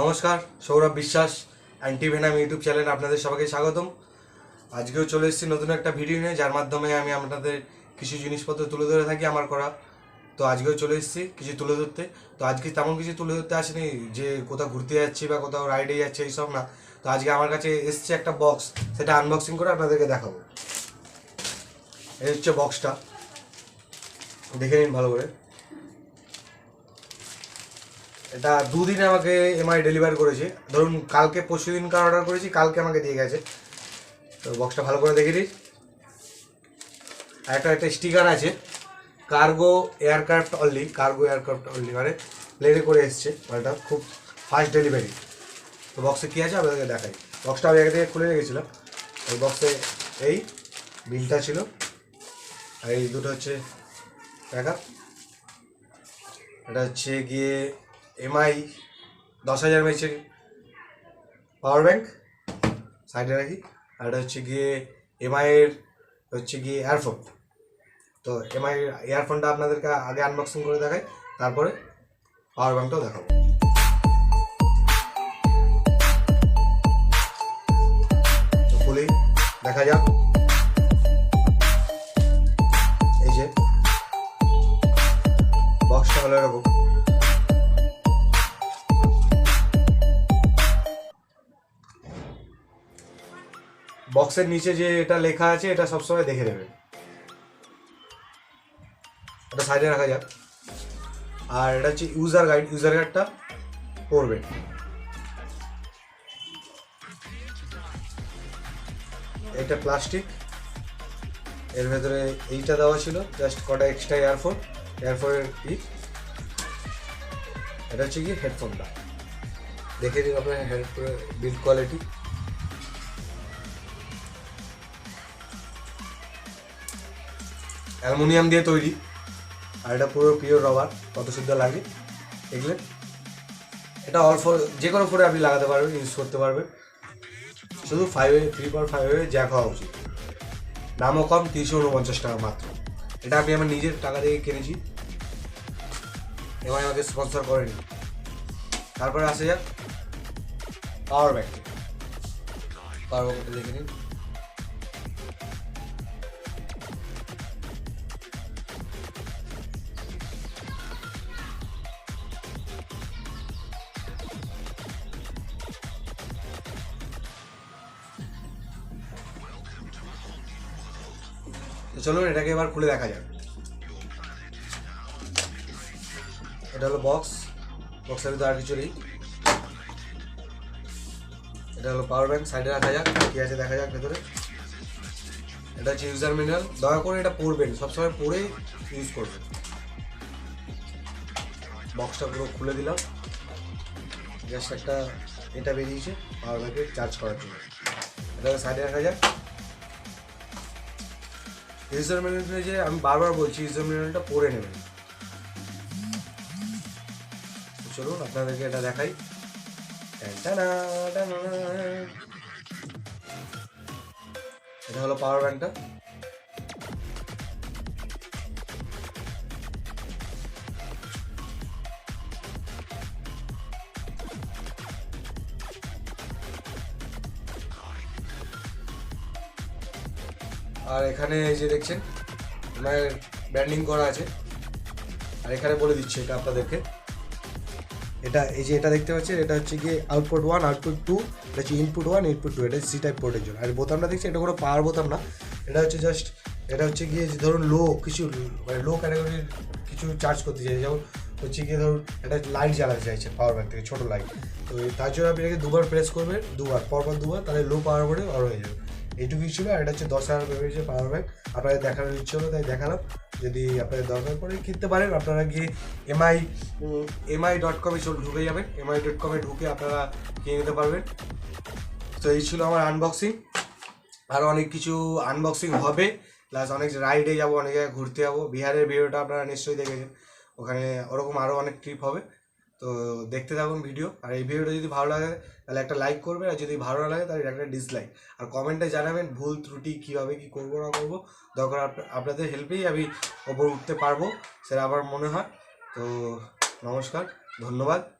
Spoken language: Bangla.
নমস্কার, সৌরভ বিশ্বাস, অ্যান্টি ভেনাম ইউটিউব চ্যানেল আপনাদের সবাইকে স্বাগতম। আজকেও চলে এসেছি নতুন একটা ভিডিও নিয়ে, যার মাধ্যমে আমি আপনাদের কিছু জিনিসপত্র তুলে ধরে থাকি আমার করা। তো আজকেও চলে এসেছি কিছু তুলে ধরতে। তো আজকে তেমন কিছু তুলে ধরতে আসেনি, যে কোথাও ঘুরতে যাচ্ছি বা কোথাও রাইডে যাচ্ছি, এইসব না। তো আজকে আমার কাছে এসছে একটা বক্স সেটা আনবক্সিং করে আপনাদেরকে দেখাবো। এই হচ্ছে বক্সটা দেখে নিন ভালো করে। এটা দুদিনে আমাকে এমআই ডেলিভার করেছে। ধরুন, কালকে, পরশু দিনকার অর্ডার করেছি, কালকে আমাকে দিয়ে গেছে। তো বক্সটা ভালো করে দেখে দিই আর একটা একটা স্টিকার আছে। Cargo aircraft only cargo aircraft only মানে প্লেনে করে এসছে মালটা, খুব ফাস্ট ডেলিভারি তো বক্সে কী আছে আপনাদেরকে দেখাই। বক্সটা আমি থেকে খুলে রেখেছিলাম। ওই বক্সে এই বিলটা ছিল। আর এই দুটো হচ্ছে টাকা এটা হচ্ছে গিয়ে এমআই দশ হাজার মেচের পাওয়ার ব্যাংক সাইডে রাখি। আর এটা হচ্ছে গিয়ে এমআইয়ের হচ্ছে গিয়ে এয়ারফোন তো এমআই ইয়ারফোনটা আপনাদেরকে আগে আনবক্সিং করে দেখাই, তারপরে পাওয়ার ব্যাংকটাও দেখাবো। খুলি, দেখা যাক। বক্সের নিচে যে এটা লেখা আছে, এটা সবসময় দেখে নেবেন এটা সাইডে রাখা যাক। আর এটা হচ্ছে ইউজার গাইড ইউজার গাইডটা পড়বেন এটা প্লাস্টিক এর ভেতরে এইটা দেওয়া ছিল জাস্ট কটা এক্সট্রা এয়ারফোন ইয়ারফোনের ই। এটা হচ্ছে কি হেডফোনটা দেখে দিন আপনার হেডফোনের বিল্ড কোয়ালিটি অ্যালুমিনিয়াম দিয়ে তৈরি। আর এটা পুরো পিওর রবার কত সুন্দর লাগে দেখলে? এটা অল্প যে কোনো ফোনে আপনি লাগাতে পারবেন ইউজ করতে পারবেন। শুধু ফাইভে থ্রি পয়েন্ট ফাইভে জ্যাক হওয়া উচিত। দামও কম, তিনশো উনপঞ্চাশ টাকা মাত্র। এটা আমি আমার নিজের টাকা দিয়ে কিনেছি। এবং আমাকে স্পন্সর করেনি তারপরে আসে যাক পাওয়ার ব্যাংক পাওয়ার ব্যাংকটা দেখে নিন। তো চলুন এটাকে এবার খুলে দেখা যাক। এটা হলো বক্স বক্সের ভিতরে আর কিছু নেই। এটা হলো পাওয়ার ব্যাঙ্ক সাইডে রাখা যাক, কি আছে দেখা যাক ভেতরে। এটা হচ্ছে ইউজার ম্যানুয়াল দয়া করে এটা পড়বেন, সবসময় পড়ে ইউজ করবেন। বক্সটা পুরো খুলে দিলাম। জাস্ট একটা এটা বেরিয়েছে পাওয়ার ব্যাঙ্কে চার্জ করার জন্য। এটা সাইডে রাখা যাক। ইউজার ম্যানুয়ালটা যে আমি বারবার বলছি ইউজার ম্যানুয়ালটা পড়ে নেবেন। চলুন, আপনাদেরকে এটা দেখাই। এটা হলো পাওয়ার ব্যাংকটা আর এখানে এই যে দেখছেন আমার ব্র্যান্ডিং করা আছে। আর এখানে বলে দিচ্ছি এটা আপনাদেরকে। এটা এই যে এটা দেখতে পাচ্ছেন, এটা হচ্ছে গিয়ে আউটপুট ওয়ান আউটপুট টু এটা হচ্ছে ইনপুট ওয়ান ইনপুট টু এটা সি টাইপ পোর্টের জন্য। আর বোতামটা দেখছি এটা কোনো পাওয়ার বোতাম না। এটা হচ্ছে জাস্ট এটা হচ্ছে গিয়ে ধরুন লো কিছু মানে লো ক্যাটাগরির কিছু চার্জ করতে চাই যেমন হচ্ছে গিয়ে ধরুন একটা লাইট জ্বালাতে চাইছে পাওয়ার ব্যাংক থেকে, ছোটো লাইট তো তার জন্য আপনি এটাকে দুবার প্রেস করবেন, দুবার, পরপর দুবার, তাহলে লো পাওয়ার বোর্ডে অন হয়ে যাবে। এইটুকুই ছিল, আর এটা হচ্ছে দশ হাজার পেমেন্ট পাওয়ার ব্যাংক আপনাদের দেখানোর ইচ্ছে হলো তাই দেখালাম। যদি আপনাদের দরকার পড়ে কিনতে পারেন, আপনারা গিয়ে এমআই এমআই ডট কমে চল, ঢুকে যাবেন। এমআই ডট কমে ঢুকে আপনারা কিনে নিতে পারবেন। তো এই ছিল আমার আনবক্সিং আরও অনেক কিছু আনবক্সিং হবে। প্লাস অনেক রাইডে যাব, অনেক জায়গায় ঘুরতে যাব। বিহারের ভিডিওটা আপনারা নিশ্চয়ই দেখেছেন। ওখানে ওরকম আরও অনেক ট্রিপ হবে। তো দেখতে থাকুন ভিডিও আর এই ভিডিওটা যদি ভালো লাগে, তাহলে একটা লাইক করবেন, আর যদি ভালো না লাগে, তাহলে একটা ডিসলাইক আর কমেন্টে জানাবেন ভুল ত্রুটি কীভাবে কী করব, না করব। দরকার আপ- আপনাদের হেল্পেই আমি ওপর উঠতে পারব, সেটা আমার মনে হয়। তো নমস্কার, ধন্যবাদ।